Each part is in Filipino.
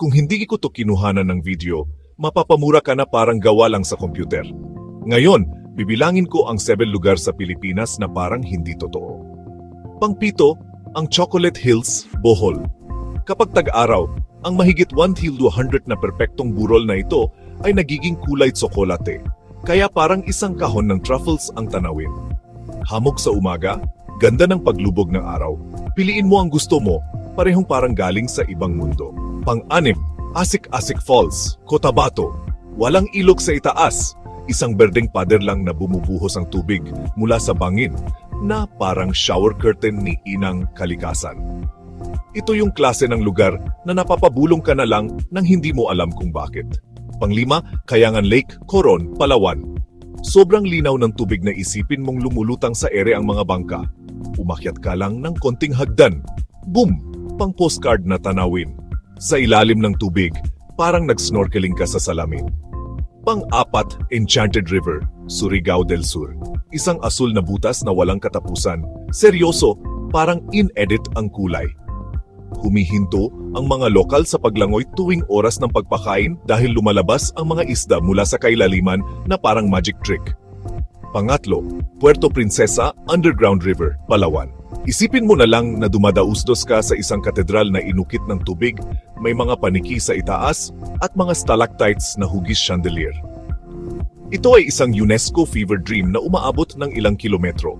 Kung hindi ko to kinuhanan ng video, mapapamura ka na parang gawa lang sa computer. Ngayon, bibilangin ko ang 7 lugar sa Pilipinas na parang hindi totoo. Pangpito, ang Chocolate Hills, Bohol. Kapag tag-araw, ang mahigit 1 till 200 na perpektong burol na ito ay nagiging kulay tsokolate, kaya parang isang kahon ng truffles ang tanawin. Hamog sa umaga, ganda ng paglubog ng araw. Piliin mo ang gusto mo, parehong parang galing sa ibang mundo. Pang-anim, Asik-Asik Falls, Cotabato. Walang ilog sa itaas, isang berdeng pader lang na bumubuhos ang tubig mula sa bangin na parang shower curtain ni Inang Kalikasan. Ito yung klase ng lugar na napapabulong ka na lang nang hindi mo alam kung bakit. Panglima, Kayangan Lake, Coron, Palawan. Sobrang linaw ng tubig na isipin mong lumulutang sa ere ang mga bangka. Umakyat ka lang ng konting hagdan. Boom! Pang postcard na tanawin. Sa ilalim ng tubig, parang nag-snorkeling ka sa salamin. Pang-apat, Enchanted River, Surigao del Sur. Isang asul na butas na walang katapusan. Seryoso, parang in-edit ang kulay. Humihinto ang mga lokal sa paglangoy tuwing oras ng pagpakain dahil lumalabas ang mga isda mula sa kailaliman na parang magic trick. Pangatlo, Puerto Princesa Underground River, Palawan. Isipin mo na lang na dumadausdos ka sa isang katedral na inukit ng tubig, may mga paniki sa itaas at mga stalactites na hugis chandelier. Ito ay isang UNESCO fever dream na umaabot ng ilang kilometro.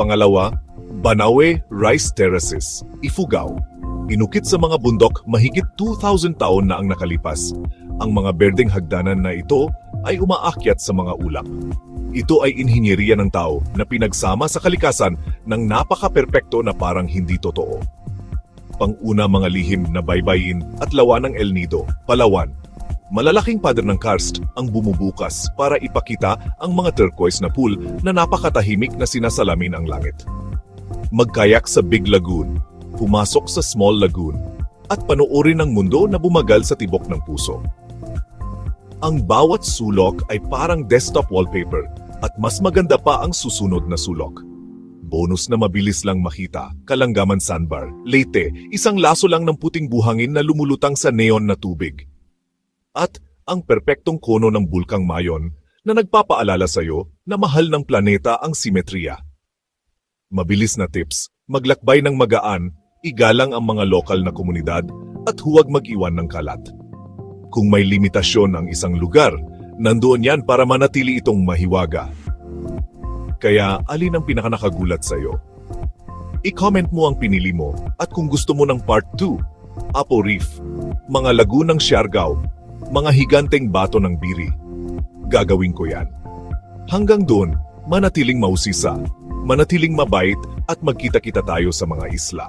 Pangalawa, Banawe Rice Terraces, Ifugao. Inukit sa mga bundok mahigit 2,000 taon na ang nakalipas. Ang mga berdeng hagdanan na ito ay umaakyat sa mga ulap. Ito ay inhinyeriya ng tao na pinagsama sa kalikasan ng napaka-perpekto na parang hindi totoo. Panguna mga lihim na baybayin at lawa ng El Nido, Palawan. Malalaking pader ng karst ang bumubukas para ipakita ang mga turquoise na pool na napakatahimik na sinasalamin ang langit. Magkayak sa Big Lagoon, pumasok sa Small Lagoon, at panoorin ang mundo na bumagal sa tibok ng puso. Ang bawat sulok ay parang desktop wallpaper at mas maganda pa ang susunod na sulok. Bonus na mabilis lang makita, Kalanggaman Sandbar, Leyte, isang laso lang ng puting buhangin na lumulutang sa neon na tubig. At ang perpektong kono ng Bulkang Mayon na nagpapaalala sa iyo na mahal ng planeta ang simetriya. Mabilis na tips, maglakbay ng magaan, igalang ang mga lokal na komunidad at huwag mag-iwan ng kalat. Kung may limitasyon ang isang lugar, nandoon yan para manatili itong mahiwaga. Kaya alin ang pinakanakagulat sa iyo? I-comment mo ang pinili mo at kung gusto mo ng part 2, Apo Reef, mga lagunang Siargao, mga higanteng bato ng biri. Gagawin ko yan. Hanggang doon, manatiling mausisa, manatiling mabait at magkita-kita tayo sa mga isla.